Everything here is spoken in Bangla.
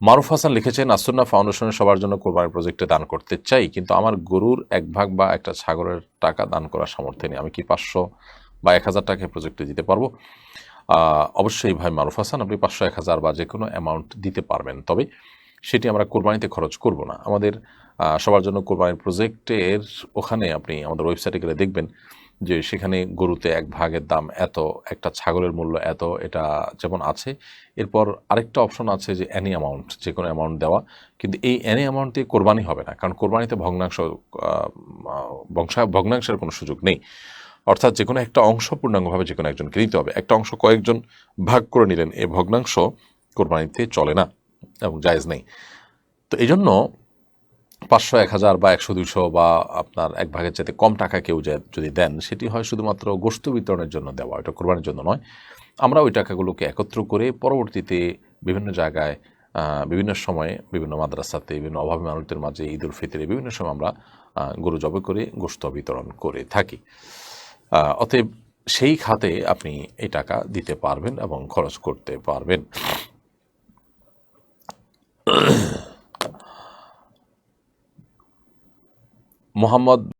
মারুফ হাসান লিখেছেন, আসন্না ফাউন্ডেশনের সবার জন্য কোরবানির প্রজেক্টে দান করতে চাই, কিন্তু আমার গরুর এক ভাগ বা একটা ছাগলের টাকা দান করার সামর্থ্য নেই। আমি কি পাঁচশো বা এক হাজার টাকা প্রজেক্টে দিতে পারব? অবশ্যই ভাই মারুফ হাসান, আপনি পাঁচশো, এক হাজার বা যে কোনো অ্যামাউন্ট দিতে পারবেন। তবে সেটি আমরা কোরবানিতে খরচ করব না। আমাদের সবার জন্য কোরবানির প্রজেক্টের ওখানে আপনি আমাদের ওয়েবসাইটে গেলে দেখবেন যে সেখানে গরুতে এক ভাগের দাম এত, একটা ছাগলের মূল্য এত, এটা যেমন আছে। এরপর আরেকটা অপশন আছে যে অ্যানি অ্যামাউন্ট যে কোনো অ্যামাউন্ট দেওয়া। কিন্তু এই অ্যানি অ্যামাউন্ট দিয়ে কোরবানি হবে না, কারণ কোরবানিতে ভগ্নাংশ বংশা, ভগ্নাংশের কোনো সুযোগ নেই। অর্থাৎ যে কোনো একটা অংশ পূর্ণাঙ্গভাবে যে কোনো একজনকে দিতে হবে। একটা অংশ কয়েকজন ভাগ করে নিলেন এই ভগ্নাংশ কোরবানিতে চলে না এবং জায়েজ নেই। তো এই জন্য পাঁচশো এক হাজার বা একশো, দুইশো বা আপনার এক ভাগের চাইতে কম টাকা কেউ যদি দেন, সেটি হয় শুধুমাত্র গোষ্ঠ বিতরণের জন্য দেওয়া, এটা কোরবানির জন্য নয়। আমরা ওই টাকাগুলোকে একত্র করে পরবর্তীতে বিভিন্ন জায়গায় বিভিন্ন সময়ে, বিভিন্ন মাদ্রাসাতে, বিভিন্ন অভাবী মানুষদের মাঝে ঈদ উল ফিতরে বিভিন্ন সময় আমরা গরু জবে করে গোষ্ঠ বিতরণ করে থাকি। অতএব সেই খাতে আপনি এই টাকা দিতে পারবেন এবং খরচ করতে পারবেন। মোহাম্মদ